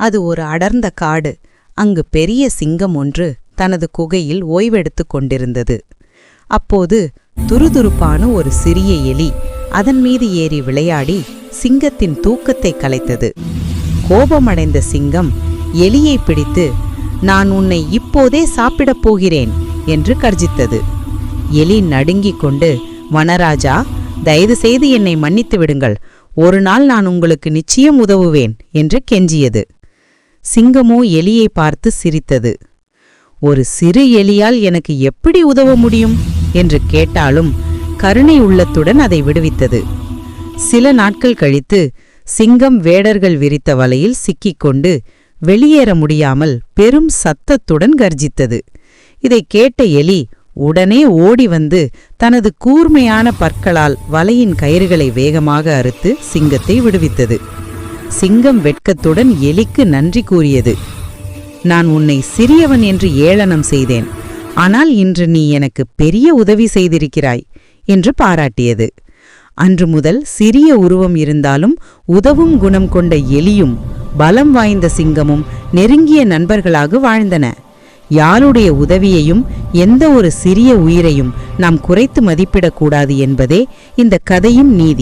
அது ஒரு அடர்ந்த காடு. அங்கு பெரிய சிங்கம் ஒன்று தனது குகையில் ஓய்வெடுத்துக் கொண்டிருந்தது. அப்போது துருதுருப்பான ஒரு சிறிய எலி அதன் மீது ஏறி விளையாடி சிங்கத்தின் தூக்கத்தை கலைத்தது. கோபமடைந்த சிங்கம் எலியை பிடித்து நான் உன்னை இப்போதே சாப்பிடப் போகிறேன் என்று கர்ஜித்தது. எலி நடுங்கிக் கொண்டு வனராஜா தயவு செய்து என்னை மன்னித்து விடுங்கள். ஒரு நாள் நான் உங்களுக்கு நிச்சயம் உதவுவேன் என்று கெஞ்சியது. சிங்கமோ எலியை பார்த்து சிரித்தது. ஒரு சிறு எலியால் எனக்கு எப்படி உதவ முடியும்? என்று கேட்டாலும் கருணை உள்ளத்துடன் அதை விடுவித்தது. சில நாட்கள் கழித்து சிங்கம் வேடர்கள் விரித்த வலையில் சிக்கிக்கொண்டு வெளியேற முடியாமல் பெரும் சத்தத்துடன் கர்ஜித்தது. இதை கேட்ட எலி உடனே ஓடி வந்து தனது கூர்மையான பற்களால் வலையின் கயிறுகளை வேகமாக அறுத்து சிங்கத்தை விடுவித்தது. சிங்கம் வெட்கத்துடன் எலிக்கு நன்றி கூறியது. நான் உன்னை சிறியவன் என்று ஏளனம் செய்தேன். ஆனால் இன்று நீ எனக்கு பெரிய உதவி செய்திருக்கிறாய் என்று பாராட்டியது. அன்று முதல் சிறிய உருவம் இருந்தாலும் உதவும் குணம் கொண்ட எலியும் பலம் வாய்ந்த சிங்கமும் நெருங்கிய நண்பர்களாக வாழ்ந்தன. யாருடைய உதவியையும் எந்த ஒரு சிறிய உயிரையும் நாம் குறைத்து மதிப்பிடக்கூடாது என்பதே இந்த கதையின் நீதி.